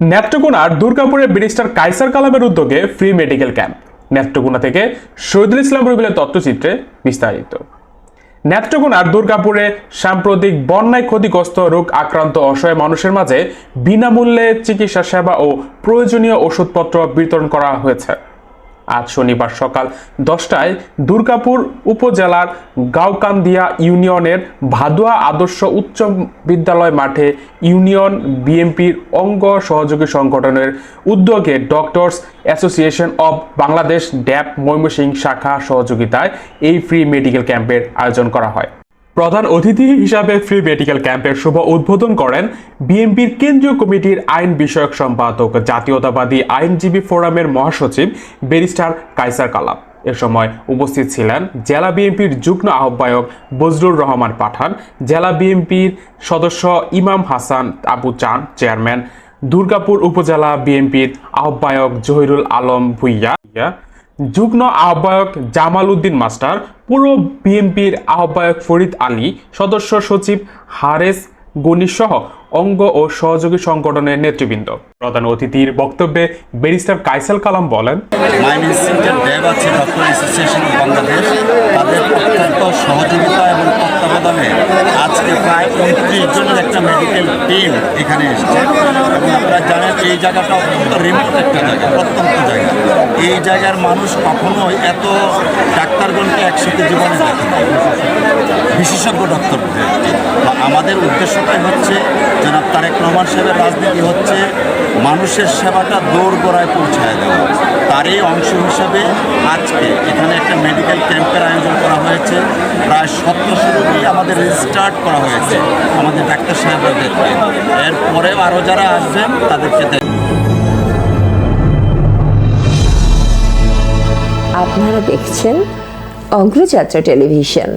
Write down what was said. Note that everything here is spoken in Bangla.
নেত্রকোনার দুর্গাপুরে ব্যারিস্টার কাইসার কালামের উদ্যোগে ফ্রি মেডিকেল ক্যাম্প। নেত্রকোনা থেকে শহীদুল ইসলাম রবিলের তথ্যচিত্রে বিস্তারিত। নেত্রকোনার দুর্গাপুরে সাম্প্রতিক বন্যায় ক্ষতিগ্রস্ত, রোগ আক্রান্ত, অসহায় মানুষের মাঝে বিনামূল্যে চিকিৎসা সেবা ও প্রয়োজনীয় ওষুধপত্র বিতরণ করা হয়েছে। আজ শনিবার সকাল দশটায় দুর্গাপুর উপজেলার গাঁওকান্দিয়া ইউনিয়নের ভাদুয়া আদর্শ উচ্চ বিদ্যালয় মাঠে ইউনিয়ন বিএনপির অঙ্গ সহযোগী সংগঠনের উদ্যোগে ডক্টরস অ্যাসোসিয়েশন অব বাংলাদেশ ড্যাপ ময়মনসিংহ শাখা সহযোগিতায় এই ফ্রি মেডিকেল ক্যাম্পের আয়োজন করা হয়। প্রধান অতিথি হিসাবে ফ্রি মেডিকেল ক্যাম্পের শুভ উদ্বোধন করেন বিএনপির কেন্দ্রীয় কমিটির আইন বিষয়ক সম্পাদক, জাতীয়তাবাদী আইনজীবী ফোরামের মহাসচিব ব্যারিস্টার কাইসার কালাম। এ সময় উপস্থিত ছিলেন জেলা বিএনপির যুগ্ম আহ্বায়ক বজলুর রহমান পাঠান, জেলা বিএনপির সদস্য ইমাম হাসান আবু চান, চেয়ারম্যান দুর্গাপুর উপজেলা বিএনপির আহ্বায়ক জহিরুল আলম ভুইয়া যুগ্ম আহ্বায়ক জামাল উদ্দিন মাস্টার পুরো বিএনপির আহ্বায়ক ফরিদ আলী, সদস্য সচিব হারেস গনি সহ অঙ্গ ও সহযোগী সংগঠনের নেতৃবৃন্দ। প্রধান অতিথির বক্তব্যে ব্যারিস্টার কাইসাল কালাম বলেন তাদের অত্যন্ত সহযোগিতা এবং আজকে প্রায় জনের একটা মেডিকেল টিম এখানে এসেছে। আপনারা জানেন এই জায়গাটা অত্যন্ত রিমোট একটা জায়গা জায়গা। এই জায়গার মানুষ কখনোই এত ডাক্তারগণকে একসাথে জীবনে বিশেষজ্ঞ তো আমাদের উদ্দেশ্যটাই হচ্ছে, জনাব তারেক রহমান সাহেবের রাজনীতি হচ্ছে মানুষের সেবাটা দৌড় গোড়ায় পৌঁছায় দেওয়া। তার এই অংশ হিসাবে আজকে এখানে একটা মেডিকেল ক্যাম্পের আয়োজন করা হয়েছে। প্রায় সতেরোশো রোগী আমাদের রেজিস্টার্ট করা হয়েছে আমাদের ডাক্তার সাহেবদেরকে এরপরেও আরও যারা আসবেন, তাদেরকে আপনারা দেখছেন অগ্রযাত্রা টেলিভিশন।